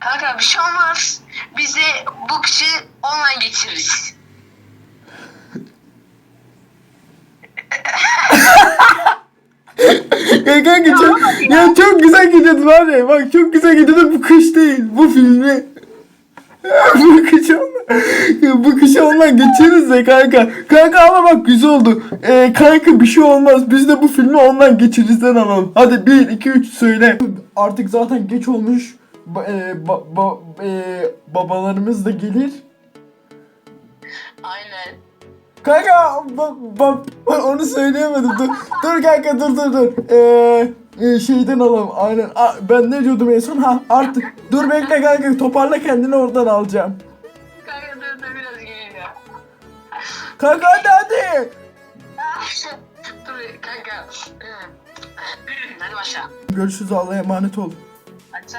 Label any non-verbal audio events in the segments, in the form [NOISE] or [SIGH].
Kanka bir şey olmaz. Biz de bu kışı online geçiririz. Ya kanka çok, ya çok güzel gidiyordu var ya bak çok güzel gidiyordu bu kış değil bu filmi. [LAUGHS] bu kış bu kışı ondan geçeriz de kanka. Kanka ama bak güzel oldu. Ee, kanka bir şey olmaz biz de bu filmi ondan geçirizden alalım. Hadi 1 2 3 söyle. Artık zaten geç olmuş. Ba- e, ba- ba- e, babalarımız da gelir. Aynen. Kanka bak bak onu söyleyemedim. Dur dur kanka dur dur dur. Ee, e, şeyden alalım. Aynen. A, ben ne diyordum en son? Ha artık. Dur bekle kanka toparla kendini oradan alacağım. Kanka dur dur biraz geleyim ya. Kanka hadi hadi. [LAUGHS] dur kanka. Hadi başla. Görüşürüz Allah'a emanet ol. Et.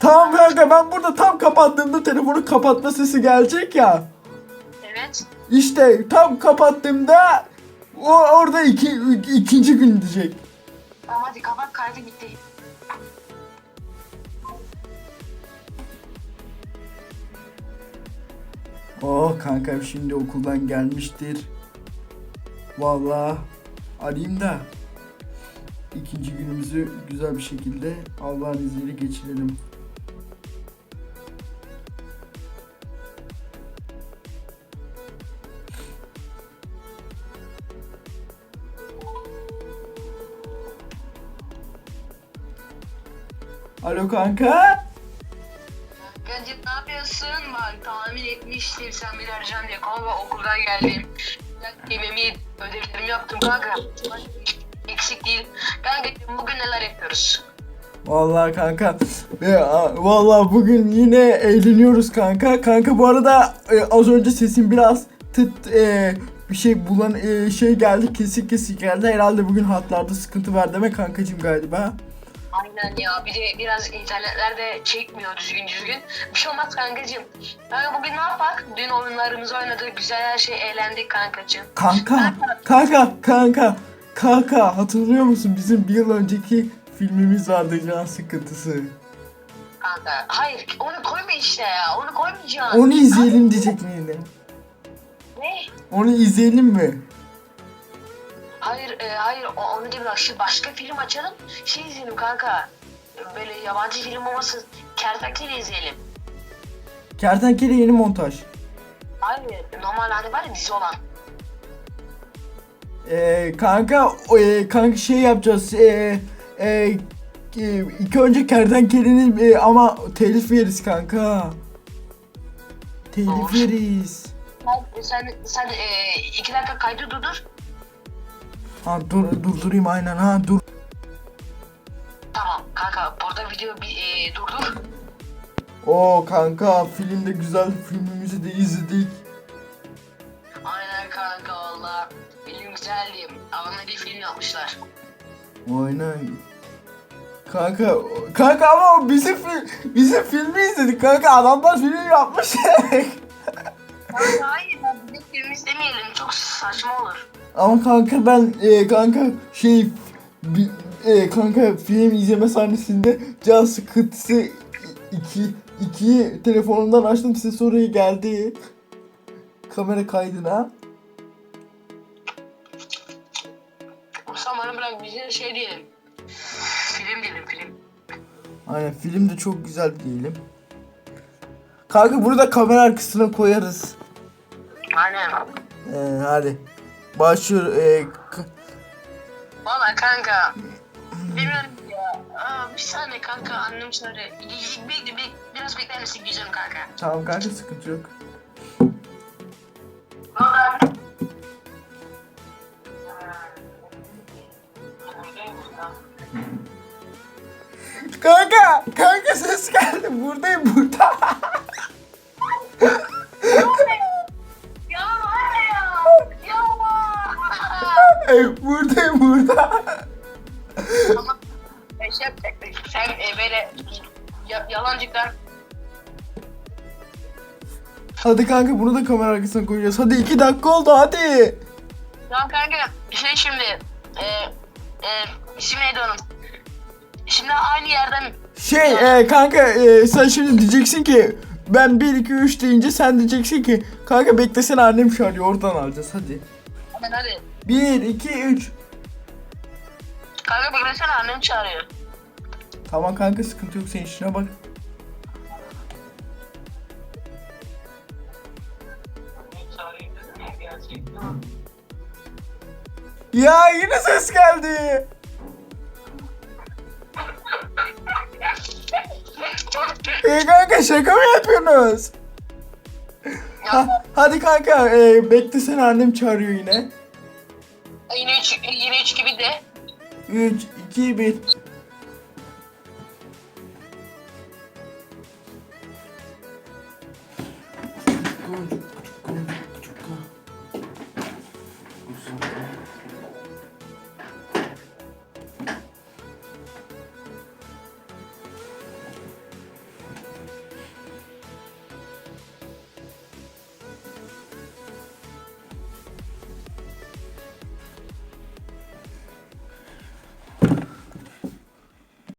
Tamam kanka ben burada tam kapattığımda telefonu kapatma sesi gelecek ya. Evet. İşte tam kapattığımda o orada iki, ikinci gün diyecek. Tamam hadi kapat kaydı bitti. Oh kankam şimdi okuldan gelmiştir. Vallahi arayayım da ikinci günümüzü güzel bir şekilde Allah'ın izniyle geçirelim. Alo kanka. Kancım ne yapıyorsun? Bak tahmin etmiştim sen beni arayacaksın diye. Kanka okuldan geldim. Yemeğimi, ödevlerimi yaptım kanka. Eksik değil. Kanka bugün neler yapıyoruz? Vallahi kanka. Ya, vallahi bugün yine eğleniyoruz kanka. Kanka bu arada e, az önce sesim biraz tıt e, bir şey bulan e, şey geldi kesik kesik geldi. Herhalde bugün hatlarda sıkıntı var deme kankacım galiba. Aynen ya bir de biraz internetlerde çekmiyor düzgün düzgün. Bir şey olmaz kankacığım. Kanka bugün ne yapak? Dün oyunlarımızı oynadık. Güzel her şey eğlendik kankacığım. Kanka, kanka, kanka, kanka hatırlıyor musun bizim bir yıl önceki filmimiz vardı can sıkıntısı. Kanka hayır onu koyma işte ya. Onu koymayacaksın. Onu izleyelim diyecek miydim? Ne? Onu izleyelim mi? Hayır e, hayır o, onu değil bak şu başka film açalım. Şey izleyelim kanka. Böyle yabancı film olmasın. Kertenkele izleyelim. Kertenkele yeni montaj. Hayır normal hani var ya dizi olan. Ee, kanka e, kanka şey yapacağız. E, e, e, ilk önce kertenkelenin e, ama telif yeriz kanka. Telif Olur. yeriz. Sen sen, sen e, iki dakika kaydı durdur. Ha dur durdurayım aynen ha dur. Tamam kanka burada video bir e, durdur. O kanka filmde güzel filmimizi de izledik. Aynen kanka güzeldi. Adamlar bir film yapmışlar. Aynen. Kanka kanka ama o bizim film bizim filmi izledik kanka adamlar film yapmış. Kanka hayır ben bizim film izlemeyelim. Çok saçma olur. Ama kanka ben e, kanka şey bi, e, kanka film izleme sahnesinde can sıkıntısı iki iki telefonumdan açtım ses oraya geldi. Kamera kaydına. Bana bırak bize şey diyelim. Film diyelim film. Aynen film de çok güzel diyelim. Kanka burada kamera arkasına koyarız. Aynen. Ee, hadi. Başlıyor. E, Valla kanka. Bilmiyorum ya. Aa, bir saniye kanka annem. Bir, bir, bir, biraz bekler misin güzelim kanka? tamam kanka sıkıntı yok. Valla. Kanka, kanka ses geldi. Buradayım burada. Ya anne ya. Ya. Ey, buradayım burada. Ama şey. Sen e, böyle ya, yalancıklar Hadi kanka bunu da kamera arkasına koyacağız. Hadi iki dakika oldu hadi. Tamam kanka şey şimdi e, e, isim neydi onun? Şimdi aynı yerden Şey e, kanka e, sen şimdi diyeceksin ki ben 1 2 3 deyince sen diyeceksin ki kanka beklesene annem çağırıyor oradan alacağız hadi. Hemen hadi. 1 2 3 Kanka beklesene annem çağırıyor. Tamam kanka sıkıntı yok sen işine bak. Ya yine ses geldi. E kanka şaka mı yapıyorsunuz? Ha, hadi kanka e, beklesene annem çağırıyor yine. Yine üç, yine üç gibi de. 3 2 1